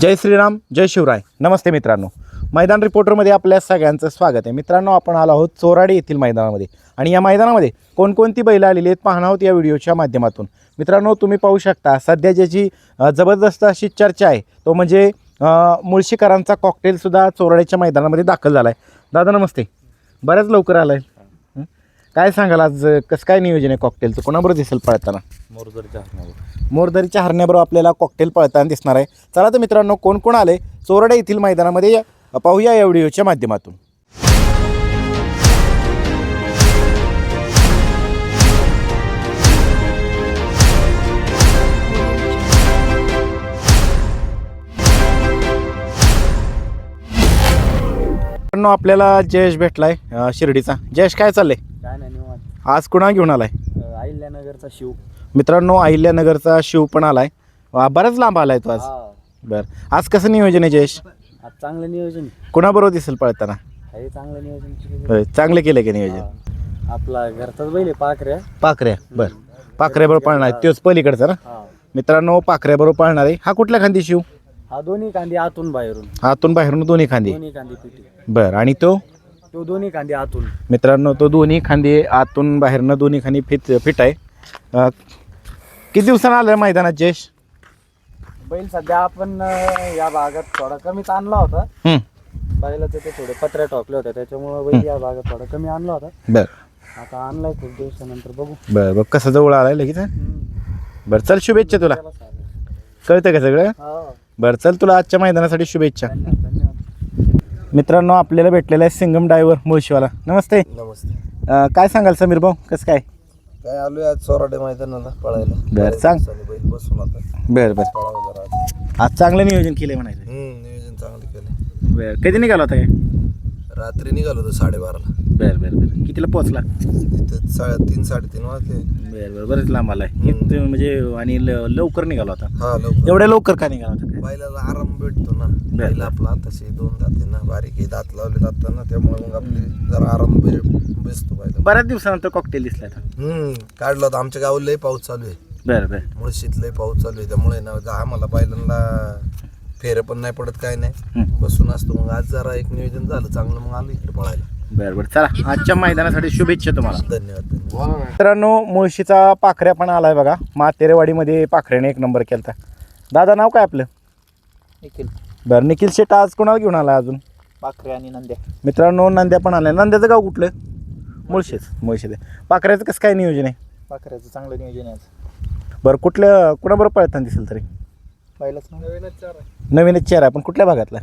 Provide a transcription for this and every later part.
जय श्रीराम जय शिवराय. नमस्ते मित्रांनो. मैदान रिपोर्टरमध्ये आपल्या सगळ्यांचं स्वागत आहे. मित्रांनो आपण आलो आहोत चोराडी येथील मैदानामध्ये. आणि या मैदानामध्ये कोणकोणती बैलं आलेली आहेत पाहणार आहोत या व्हिडिओच्या माध्यमातून. मित्रांनो तुम्ही पाहू शकता सध्या ज्याची जबरदस्त अशी चर्चा आहे तो म्हणजे मुळशीकरांचा कॉकटेलसुद्धा चोराडीच्या मैदानामध्ये दाखल झाला आहे दादा नमस्ते. बऱ्याच लवकर आला आहे काय सांगाल आज कसं काय नियोजन आहे कॉकटेलचं कोणाबरोबर दिसेल पळताना? मोरदरच्या मोरदरीच्या हरण्याबरोबर आपल्याला कॉकटेल पळताना दिसणार आहे. चला तर मित्रांनो कोण कोण आले? चोरडा येथील मैदानामध्ये या- पाहूया या व्हिडिओच्या माध्यमातून. आपल्याला जयेश भेटलाय शिर्डीचा. जयेश काय चाललंय? काय नाही निवांत. आज कुणा घेऊन आलाय? अं, अहिल्यानगरचा शिव. मित्रांनो अहिल्यानगरचा शिव पण आलाय. वा, बराच लांब आलाय तो आज. हा. बरं. आज कसं नियोजन आहे जयेश? आज चांगलं नियोजन कोणाबरोबर दिसेल पळताना? आहे चांगलं नियोजन केलेलं. होय चांगलं केलं की नियोजन. हा. आपला घरचाच बैल आहे पाकऱ्या पाखऱ्या बर. पाखऱ्याबरोबर पाळणार आहे. तोच पलीकडचा ना? हा. मित्रांनो पाखऱ्याबरोबर पाळणार आहे. हा कुठल्या खांदी शिव? हा दोन्ही कांदी आतून बाहेरून. आतून बाहेरून दोन्ही खांदी. दोन्ही कांदी पिटी बर आणि तो? तो दोन्ही कांदी आतून. मित्रांनो तो दोन्ही खांदी आतून बाहेरनं दोन्ही खांदी फिट फिट आहे. अं, किती दिवसानं आलं मैदानात जयेश? बैल सध्या आपण अं, या भागात थोडा कमीच आणला होता. हं, बैला ते थोडे पत्र्या टोकले होते त्याच्यामुळे बैल या भागात थोडा कमी आणला होता. बर. आता आणलाय खूप दिवसानंतर बघू. बर बर कसं जवळ आलाय लगेच हं? हम्म. बरं चल शुभेच्छा तुला. कळतं का सगळं? हा. बरं चल तुला आजच्या मैदानासाठी शुभेच्छा. मित्रांनो आपल्याला भेटलेला आहे सिंगम डायव्हर मुळशीवाला. नमस्ते. नमस्ते. अं, काय सांगाल समीर भाऊ? कसं काय? काय आलोय आज चोराडे मैदानाला पळायला. बरं, सांग. बैल बसून आता. बरं बरं. पळावं जरा आज. आज चांगलं नियोजन केलंय म्हणायचं. हम्म, नियोजन चांगलं केलं बरं कधी निघाला होता काय रात्री निघालो होतो साडेबाराला. बरं बरं बरं. कितीला पोहोचला? तिथं साडे तीन साडेतीन वाजले. बरं बरं बरेच लांब आलाय. म्हणजे आणि ल- लवकर निघाला होता. हा लवकर. एवढ्या लवकर का निघाला होता? काय बैलाला आराम भेटतो ना. बैल आपला. तसे दोन दाते ना बारीक आहे, दात लावले जातात ना त्यामुळे मग आपले जरा आराम बे- बसतो बैला बऱ्याच दिवसानंतर कॉकटेल दिसला आता. हम्म काढलं होतं आमच्या गावाला लय पाऊस चालू आहे. बरं बरं. मुळशीत लय पाऊस चालू आहे त्यामुळे ना जा- आम्हाला बैलांना फेरे पण नाही पडत काय नाही. हं. बसून असतो मग आज जरा एक नियोजन झालं चांगलं मग आलो इकडे पळायला. बरं बरं. चला आजच्या मैदानासाठी शुभेच्छा तुम्हाला. धन्यवाद धन्यवाद. मित्रांनो मुळशीचा पाखऱ्या पण आलाय बघा. मातेरेवाडीमध्ये पाखऱ्याने एक नंबर केलता. दादा नाव काय आपलं? निखिल. बरं निखिल शेट आज कोणाला घेऊन आला अजून? पाखरे आणि नंद्या. मित्रांनो नंद्या पण आलाय. नंद्याचं गाव कुठलं? मुळशीच मुळशीच आहे. पाखऱ्याचं कसं काय नियोजन आहे? पाखऱ्याचं चांगलं नियोजन आहे आज. बरं कुठल्या कुणाबरोबर पळताना दिसेल तरी? पहिलाच नवीनच चार चेहरा आहे. पण कुठल्या भागातला?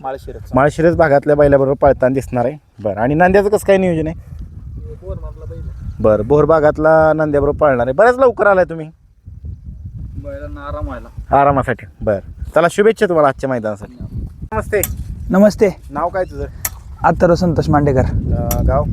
माळशिरच माळशिरस भागातल्या बैलाबरोबर पळताना दिसणार आहे. बरं आणि नंद्याचं कसं काय नियोजन आहे? बरं बोर भागातला नंद्याबरोबर पळणार आहे. बऱ्याच लवकर आलाय तुम्ही. बैलांना आराम व्हायला. आरामासाठी. बरं. चला शुभेच्छा तुम्हाला आजच्या मैदानासाठी. नमस्ते. नमस्ते. नाव काय तुझं? आत्तारो संतोष मांडेकर. अं, गाव?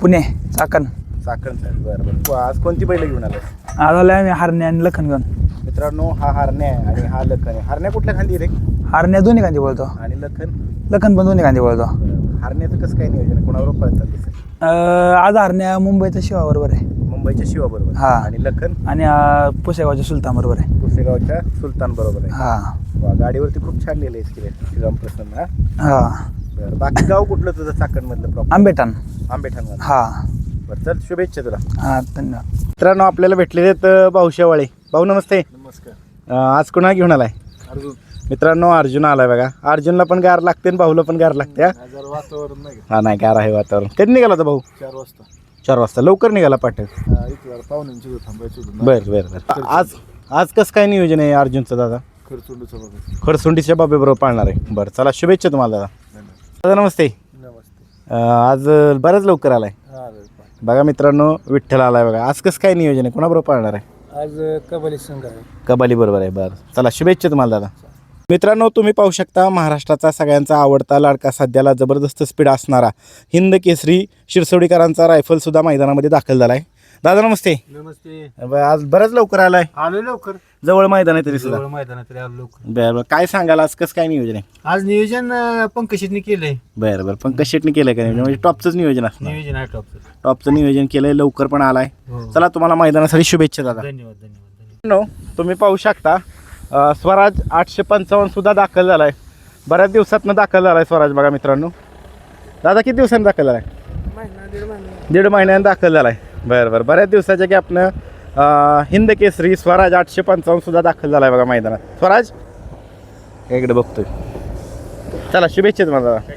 पुणे चाकण. चाकण सर बरं बरं. आज कोणती बैल घेऊन आलं आज आलोय आम्ही हारण्या आणि लखन घेऊन. मित्रांनो हा हारण्या आहे आणि हा लखन आहे. हारण्या कुठल्या खांदी रे? हारण्या दोन्ही कांदी बोलतो. आणि लखन? लखन पण दोन्ही कांदी बोलतो. बरं. हारण्याचं कसं काय नियोजन आहे? कोणाबरोबर पळतात दिसेल अं, आज हारण्या मुंबईच्या शिवा बरोबर आहे. मुंबईच्या शिवा बरोबर हा. आणि लखन? आणि अं, पुसेगावच्या सुलतान बरोबर आहे. पुसेगावच्या सुलतान बरोबर आहे. हा. वा, गाडीवरती खूप छान लिहिलं आहे श्रीराम प्रसन्न हा? हा. बरं बाकी गाव कुठलं तुझं चाकण मधलं प्रॉपर आंबेठाण आंबेठाण हा. बरं चल शुभेच्छा तुला. हा धन्यवाद. मित्रांनो आपल्याला भेटलेले आहेत अं, भाऊ शेवाळे. भाऊ नमस्ते. नमस्कार. अं, आज कुणा घेऊन आलाय? अर्जुन. मित्रांनो अर्जुन आलाय बघा. अर्जुनला पण गार लागते आणि भाऊला पण गार लागते हा? जर वातावरण नाही. हा नाही गार आहे वातावरण. कधी निघाला होता भाऊ? चार वाजता. चार वाजता. लवकर निघाला पाठक. इथं पाहुण्यांची थांबायची होती. बरं बरं बरं. आज आज कसं काय नियोजन आहे अर्जुनचं दादा? खर्चुंडूचं बघा. खडसुंडीच्या बाबेबरोबर पाळणार आहे. बरं चला शुभेच्छा तुम्हाला दादा. दादा नमस्ते. नमस्ते. अं, आज बरंच लवकर आलाय. हा बघा मित्रांनो विठ्ठल आलाय बघा. आज कसं काय नियोजन आहे? कोणाबरोबर पाळणार आहे? आज कबड्डी संघ आहे. कबाली बरोबर आहे. बरं चला शुभेच्छा तुम्हाला दादा. मित्रांनो तुम्ही पाहू शकता महाराष्ट्राचा सगळ्यांचा आवडता लाडका सध्याला जबरदस्त स्पीड असणारा हिंद केसरी शिरसोडीकरांचा रायफलसुद्धा मैदानामध्ये दाखल झाला आहे दादा नमस्ते. नमस्ते. ब- आज बरंच लवकर आलाय. आलो लवकर. जवळ मैदान आहे तरी सुद्धा. जवळ मैदानात तरी आलो लवकर. बरं बरं. काय सांगाल आज? कसं काय नियोजन आहे? आज नियोजन पंकशीतनी केलंय. बरं बरं. पंकज शेटने केलं का नियोजन? म्हणजे टॉपचंच नियोजन असणार. नियोजन आहे टॉपचं टॉपचं नियोजन केलंय लवकर पण आलाय. हो. चला तुम्हाला मैदानासाठी शुभेच्छा दादा. धन्यवाद धन्यवाद तुम्ही पाहू शकता अ, स्वराज आठशे पंचावन्न सुद्धा दाखल झाला आहे बऱ्याच दिवसातनं दाखल झाला आहे स्वराज बघा मित्रांनो. दादा किती दिवसांनी दाखल झाला आहे दीड महिन्यानं दाखल झाला आहे बरं बरं. बऱ्याच दिवसाच्या गॅपनं हिंद केसरी स्वराज आठशे पंचावन्न सुद्धा दाखल झाला आहे बघा मैदानात. स्वराज? इकडे बघतोय. चला शुभेच्छा तुम्हाला दादा.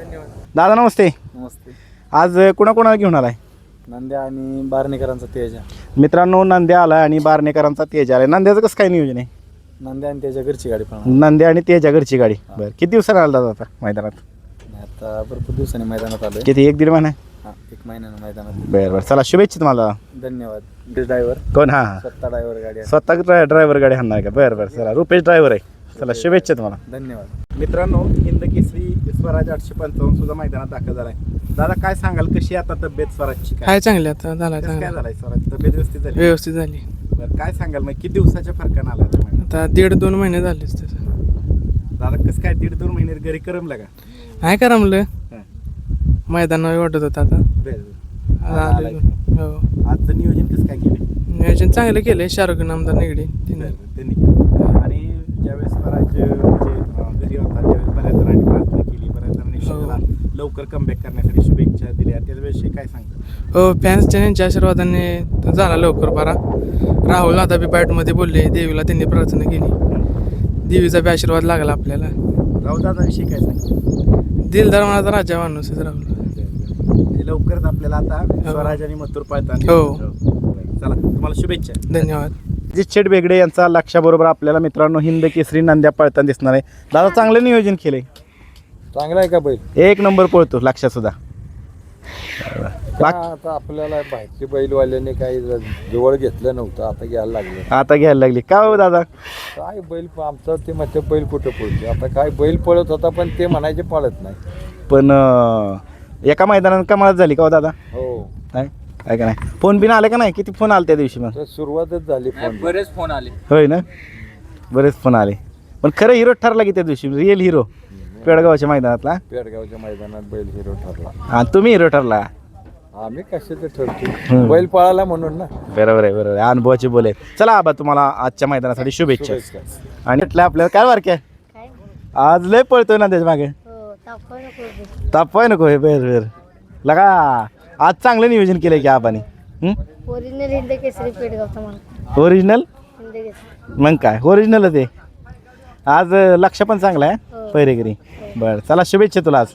दादा नमस्ते. नमस्ते. आज कुणाकुणाला घेऊन आलाय? नंद्या आणि बारणेकरांचा तेजा. मित्रांनो नंद्या आलाय आणि बारणेकरांचा तेज आलाय. नंद्याचं कसं काय नियोजन आहे? नंद्या आणि त्याच्या घरची गाडी पण नंद्या आणि तेजा घरची गाडी. बरं किती दिवसाला आला दादा आता मैदानात? आता भरपूर दिवसांनी मैदानात आलोय. किती एक दीड महिना? हा एक महिन्यानं मैदानात. बरं बरं. चला शुभेच्छा तुम्हाला. धन्यवाद. ड्रायव्हर. कोण? हां हां. स्वतः ड्रायव्हर गाडी आहे स्वतः ड्रायव्हर गाडी हाणणार का? बरं बरं. चला रुपेश ड्रायव्हर आहे. चला शुभेच्छा तुम्हाला. धन्यवाद. मित्रांनो हिंद केसरी स्वराज आठशे पंचावन्न सुद्धा मैदानात दाखल झालाय. दादा काय सांगाल? कशी आता तब्येत स्वराजची काय? काय चांगले आता. झाला कसं काय चांगला. झालाय स्वराज? तब्येत व्यवस्थित झाली? व्यवस्थित झाली. बरं काय सांगाल मग? किती दिवसाच्या फरकानं आला आता दीड दोन महिने झालेच त्याचं. दादा कसं काय दीड दोन महिने घरी करमलं का? नाही का रमलं? हां. मैदानावर वाटत होतं आता. बरं, बरं. आता हो. आजचं नियोजन कसं काय केलं नियोजन चांगलं केलंय. शाहरुख नामदार निगडी तिने. त्यांनी केलं. आणि ज्यावेळेस स्वराज म्हणजे अं, घरी होता त्यावेळेस बऱ्याच जणांनी प्रार्थना केली. बऱ्याच जणांनी हो. त्याला लवकर कमबॅक करण्यासाठी शुभेच्छा दिल्या. त्याविषयी काय सांगता? हो फॅन्सच्या यांच्या आशीर्वादाने तो झाला लवकर बरा राहुल दादा बी बॅटमध्ये बोलले देवीला त्यांनी प्रार्थना केली. देवीचा बी आशीर्वाद लागला आपल्याला. राऊदादाविषयी काय सांगता दिलदार मनाचा राजा माणूस आहे राहुल. लवकरच आपल्याला आता स्वराज आणि मथुर पळताना हो. चला तुम्हाला शुभेच्छा. धन्यवाद. जित शेठ बेगडे यांचा लक्षाबरोबर आपल्याला मित्रांनो हिंद केसरी नांद्या पळताना दिसणार आहे. दादा चांगलं नियोजन केलंय. चांगला आहे का बैल? एक नंबर पळतो लक्षात सुद्धा. का आता आपल्याला बाहेरचे बैलवाल्याने काही जवळ घेतलं नव्हतं आता घ्यायला लागलं. आता घ्यायला लागली. का हो दादा? काय बैल आमचं ते म्हणते बैल कुठं पळते आता काय बैल पळत होता पण ते म्हणायचे पळत नाही. पण अं, एका मैदानात कमालच झाली का हो दादा? हो. काय काय का नाही? फोन बिन आले का नाही? किती फोन आले त्या दिवशी मग? तर सुरुवातच झाली फोन. बरेच फोन आले. होय ना? बरेच फोन आले. पण खरं हिरो ठरला की त्या दिवशी. Real hero पेडगावच्या मैदानातला. पेडगावच्या मैदानात बैल हिरो ठरला. आणि तुम्ही हिरो ठरला. आम्ही कशाचं ठरतो. बैल पळाला म्हणून ना. बरोबर आहे बरोबर आहे. अनुभवाचे बोले. चला आबा तुम्हाला आजच्या मैदानासाठी शुभेच्छा. आणि म्हटलं आपल्याला काय वारक्या काय? आज लय पळतोय ना त्याच्यामागे हो. तापवाय नको हे बेर बेर. लगा आज चांगलं नियोजन केलंय की आबानी. ओरिजिनल हिंद केसरी पेडगावचा माणूस ओरिजिनल हिंद केसरी. मग काय ओरिजिनलच आहे आज लक्ष पण चांगलं आहे हो. पहिरेगिरी बरं चला शुभेच्छा तुला आज.